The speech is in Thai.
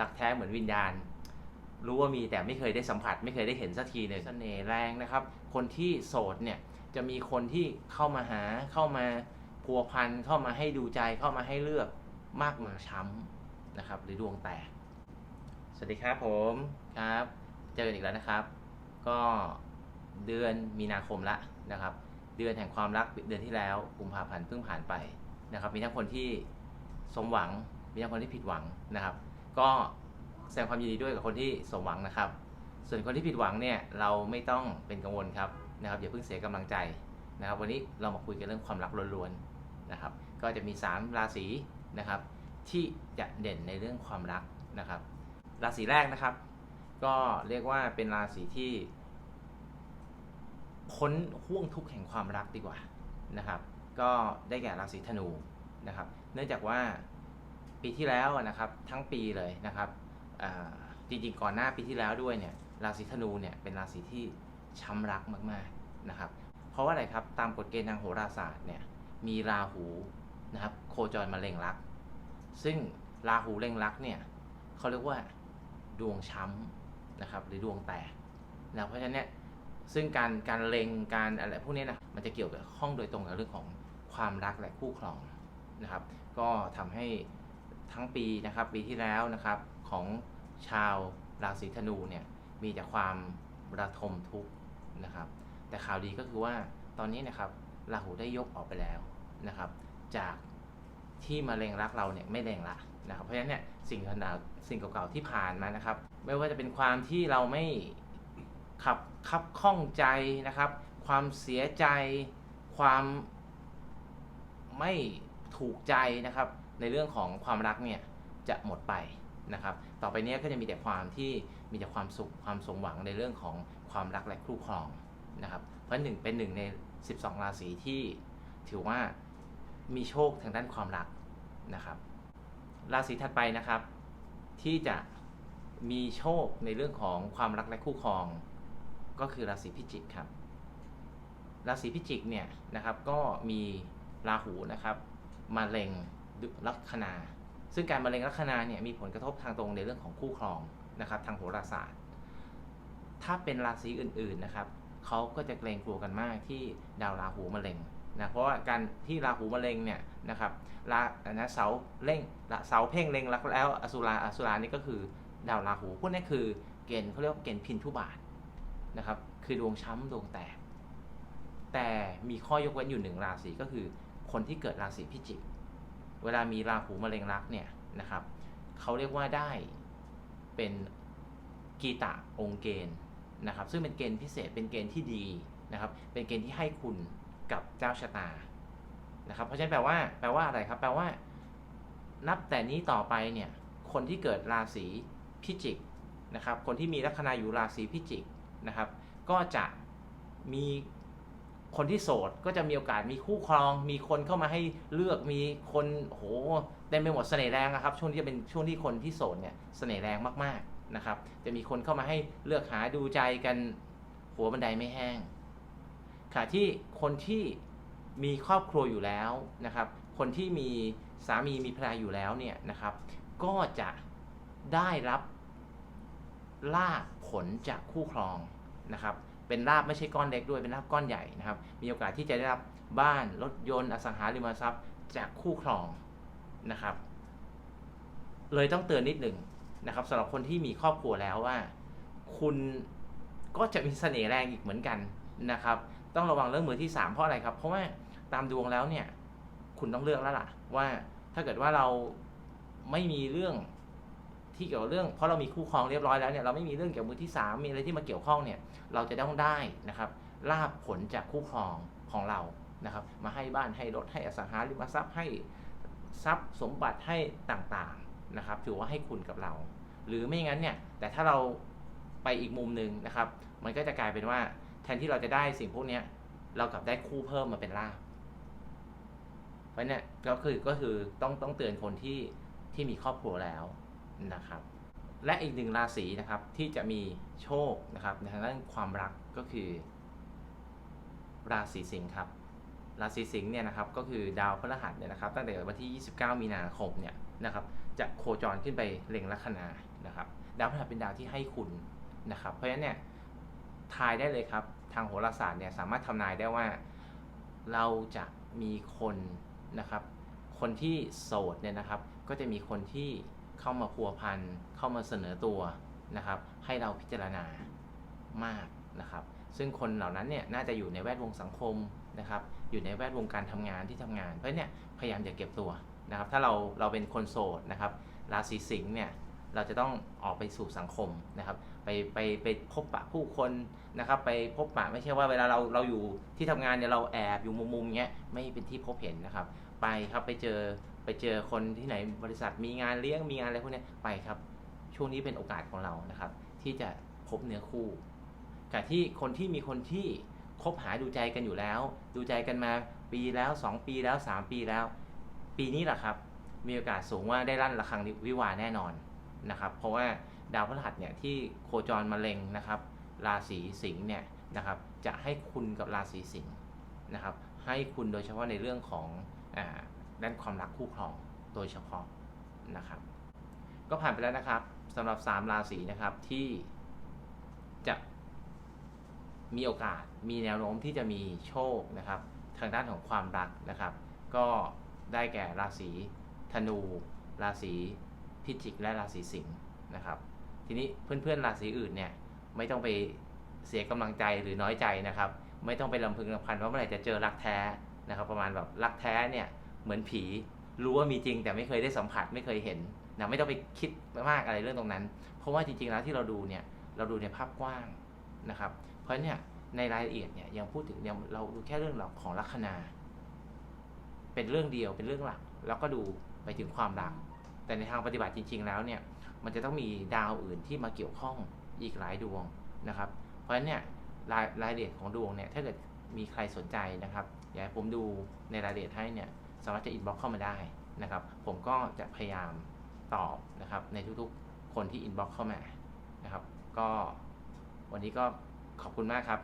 รักแท้เหมือนวิญญาณ รู้ว่ามีแต่ไม่เคยได้สัมผัส ไม่เคยได้เห็นสักทีเลยเสน่ห์แรงนะครับ คนที่โสดเนี่ยจะมีคนที่เข้ามาหาเข้ามาพัวพันเข้ามาให้ดูใจเข้ามาให้เลือกมากมายช้ำนะครับ หรือดวงแตก สวัสดีครับผมครับ เจอกันอีกแล้วนะครับ ก็เดือนมีนาคมละนะครับ เดือนแห่งความรักเดือนที่แล้วกุมภาพันธ์เพิ่งผ่านไปนะครับ มีทั้งคนที่สมหวัง มีทั้งคนที่ผิดหวังนะครับ ก็แสดงความยินดีด้วยกับคนที่สมหวังนะครับ ส่วนคนที่ผิดหวังเนี่ยเราไม่ต้องเป็นกังวลครับนะครับอย่าเพิ่งเสียกำลังใจนะครับ วันนี้เรามาคุยกันเรื่องความรักล้วนๆนะครับ ก็จะมี 3 ราศีนะครับ ที่จะเด่นในเรื่องความรักนะครับ ราศีแรกนะครับ ก็เรียกว่าเป็นราศีที่พ้นห่วงทุกข์แห่งความรักดีกว่านะครับ ก็ได้แก่ราศีธนูนะครับ เนื่องจากว่า ปีที่แล้วนะครับทั้งปีเลยนะครับจริงๆก่อนหน้าปีที่แล้วด้วยเนี่ยราศีธนูเนี่ยเป็นราศีที่ช้ำรักมากๆนะครับ เพราะว่าอะไรครับตามกฎเกณฑ์ทางโหราศาสตร์เนี่ยมีราหูนะครับโคจรมาเล็งรัก ซึ่งราหูเล็งรักเนี่ยเขาเรียกว่าดวงช้ำนะครับหรือดวงแตกนะเพราะฉะนั้นเนี่ยซึ่งการการเล็งการอะไรพวกนี้นะมันจะเกี่ยวกับข้องโดยตรงกับเรื่องของความรักและคู่ครองนะครับ ก็ทำให้ ทั้งปีนะครับปีที่แล้วนะครับของชาวราศีธนูเนี่ยมีแต่ความระทมทุกข์นะครับ แต่ข่าวดีก็คือว่าตอนนี้นะครับราหูได้ยกออกไปแล้วนะครับ จากที่มาเล็งรักเราเนี่ยไม่เล็งละนะครับ เพราะฉะนั้นเนี่ยสิ่งเก่าๆสิ่งเก่าๆที่ผ่านมานะครับ ไม่ว่าจะเป็นความที่เราไม่ขับขับข้องใจนะครับ ความเสียใจ ความไม่ถูกใจนะครับ ในเรื่องของความรักเนี่ยจะหมดไปนะครับ ต่อไปนี้ก็จะมีแต่ความที่มีแต่ความสุขความสมหวังในเรื่องของความรักและคู่ครองนะครับ เพราะหนึ่งเป็นหนึ่งใน 12 ราศีที่ถือว่ามีโชคทางด้านความรักนะครับ ราศีถัดไปนะครับ ที่จะมีโชคในเรื่องของความรักและคู่ครอง ก็คือราศีพิจิกครับ ราศีพิจิกเนี่ยนะครับก็มีราหูนะครับมาเล็ง ลัคนา ซึ่งการมาเล็งลัคนาเนี่ยมีผลกระทบทางตรงในเรื่องของคู่ครองนะครับทางโหราศาสตร์ ถ้าเป็นราศีอื่นๆนะครับเขาก็จะเกรงกลัวกันมากที่ดาวราหูมาเล็งนะเพราะว่าการที่ราหูมาเล็งเนี่ยนะครับรานะเสาเล่งเสาเพ่งเล็งแล้วแล้วอสุราอสุรานี่ก็คือดาวราหูพวกนี้คือเกณฑ์เขาเรียกว่าเกณฑ์พินทุบาทนะครับคือดวงช้ำดวงแตก แต่มีข้อยกเว้นอยู่หนึ่งราศีก็คือคนที่เกิดราศีพิจิก เวลามีราหูมะเร็งรักเนี่ยนะครับเขาเรียกว่าได้เป็นกีตะองเกณฑ์นะครับ ซึ่งเป็นเกณฑ์พิเศษเป็นเกณฑ์ที่ดีนะครับ เป็นเกณฑ์ที่ให้คุณกับเจ้าชะตานะครับ เพราะฉะนั้นแปลว่า แปลว่าอะไรครับ แปลว่า นับแต่นี้ต่อไปเนี่ย คนที่เกิดราศีพิจิกนะครับ คนที่มีลัคนาอยู่ราศีพิจิกนะครับ ก็จะมี คนที่โสดก็จะมีโอกาสมีคู่ครอง มีคนเข้ามาให้เลือกมีคนโหเต็มไปหมดเสน่ห์แรงนะครับ ช่วงที่จะเป็นช่วงที่คนที่โสดเนี่ยเสน่ห์แรงมากๆนะครับ จะมีคนเข้ามาให้เลือกหาดูใจกันหัวบันไดไม่แห้งค่ะที่คนที่มีครอบครัวอยู่แล้วนะครับ คนที่มีสามีมีภรรยาอยู่แล้วเนี่ยนะครับ ก็จะได้รับลาภผลจากคู่ครองนะครับ เป็นลาบไม่ใช่ก้อนเล็กด้วยเป็นลาบก้อนใหญ่นะครับ มีโอกาสที่จะได้รับบ้านรถยนต์อสังหาริมทรัพย์ จากคู่ครองนะครับ เลยต้องเตือนนิดหนึ่งนะครับสำหรับคนที่มีครอบครัวแล้วว่า คุณก็จะมีเสน่ห์แรงอีกเหมือนกันนะครับ ต้องระวังเรื่องมือที่ 3 เพราะอะไรครับ เพราะว่าตามดวงแล้วเนี่ย คุณต้องเลือกแล้วล่ะ ว่าถ้าเกิดว่าเราไม่มีเรื่อง ที่เกี่ยวกับเรื่องเพราะเรามีคู่ครองเรียบร้อยแล้วเนี่ยเราไม่มีเรื่องเกี่ยวกับมือที่ 3 มีอะไรที่มาเกี่ยวข้องเนี่ยเราจะต้องได้นะครับลาบผลจากคู่ครองของเรานะครับ มาให้บ้านให้รถให้อสังหาริมทรัพย์ให้ทรัพย์สมบัติให้ต่างๆนะครับ ถือว่าให้คุณกับเรา หรือไม่งั้นเนี่ยแต่ถ้าเราไปอีกมุมหนึ่งนะครับ มันก็จะกลายเป็นว่า แทนที่เราจะได้สิ่งพวกนี้เรากลับได้คู่เพิ่มมาเป็นลาบเพราะเนี่ยก็คือก็คือต้องต้องเตือนคนที่ที่มีครอบครัวแล้ว นะครับ และอีกหนึ่งราศีนะครับที่จะมีโชคนะครับในทางด้านความรักก็คือ ราศีสิงห์ครับราศีสิงห์เนี่ยนะครับก็คือดาวพฤหัสเนี่ยนะครับ ตั้งแต่วันที่ 29 มีนาคมเนี่ยนะครับจะโคจรขึ้นไปเล็งลัคนานะครับ ดาวพฤหัสเป็นดาวที่ให้คุณนะครับ เพราะฉะนั้นเนี่ยทายได้เลยครับทางโหราศาสตร์เนี่ยสามารถทำนายได้ว่าเราจะมีคนนะครับ คนที่โสดเนี่ยนะครับ ก็จะมีคนที่ เข้ามาพัวพันเข้ามาเสนอตัวนะครับ ให้เราพิจารณามากนะครับ ซึ่งคนเหล่านั้นเนี่ยน่าจะอยู่ในแวดวงสังคมนะครับ อยู่ในแวดวงการทำงานที่ทำงาน เพราะเนี่ยพยายามอย่าเก็บตัวนะครับ ถ้าเราเราเป็นคนโสดนะครับ ราศีสิงห์เนี่ยเราจะต้องออกไปสู่สังคมนะครับ ไปไปไปพบปะผู้คนนะครับ ไปพบปะไม่ใช่ว่าเวลาเราเราอยู่ที่ทำงานเนี่ยเราแอบอยู่มุมๆเงี้ยไม่เป็นที่พบเห็นนะครับ ไปครับไปเจอ ไปเจอคนที่ไหนบริษัทมีงานเลี้ยงมีงานอะไรพวกนี้ไปครับ ช่วงนี้เป็นโอกาสของเรานะครับ ที่จะพบเนื้อคู่กับที่คนที่มีคนที่คบหาดูใจกันอยู่แล้ว ดูใจกันมาปีแล้ว 2 ปีแล้ว 3 ปีแล้ว ปีนี้แหละครับ มีโอกาสสูงว่าได้ลั่นระฆังวิวาแน่นอนนะครับ เพราะว่าดาวพฤหัสเนี่ยที่โคจรมาเล็งนะครับ ราศีสิงห์เนี่ยนะครับจะให้คุณกับราศีสิงห์นะครับ ให้คุณโดยเฉพาะในเรื่องของอ่า ด้านความรักคู่ครองโดยเฉพาะนะครับ ก็ผ่านไปแล้วนะครับสำหรับ 3 ราศีนะครับที่จะมีโอกาสมีแนวโน้มที่จะมีโชคนะครับ ทางด้านของความรักนะครับ ก็ได้แก่ราศีธนู ราศีพิจิก และราศีสิงห์นะครับ ทีนี้เพื่อนๆราศีอื่นเนี่ยไม่ต้องไปเสียกำลังใจหรือน้อยใจนะครับ ไม่ต้องไปลำพึงลำพันว่าเมื่อไหร่จะเจอรักแท้นะครับ ประมาณแบบรักแท้เนี่ย เหมือนผี รู้ว่ามีจริงแต่ไม่เคยได้สัมผัสไม่เคยเห็นนะไม่ต้องไปคิดมากอะไรเรื่องตรงนั้น เพราะว่าจริงๆแล้วที่เราดูเนี่ยเราดูในภาพกว้างนะครับ เพราะเนี่ยในรายละเอียดเนี่ยยังพูดถึงยังเราดูแค่เรื่องของลัคนา เป็นเรื่องเดียวเป็นเรื่องหลัก แล้วก็ดูไปถึงความรัก แต่ในทางปฏิบัติจริง ๆ แล้วเนี่ยมันจะต้องมีดาวอื่นที่มาเกี่ยวข้องอีกหลายดวงนะครับ เพราะฉะนั้นเนี่ยรายรายละเอียดของดวงเนี่ยถ้าเกิดมีใครสนใจนะครับอยากให้ผมดูในรายละเอียดให้เนี่ย สามารถจะอินบ็อกเข้ามาได้นะครับ ผมก็จะพยายามตอบนะครับ ในทุกๆคนที่อินบ็อกเข้ามานะครับ ก็วันนี้ก็ขอบคุณมากครับ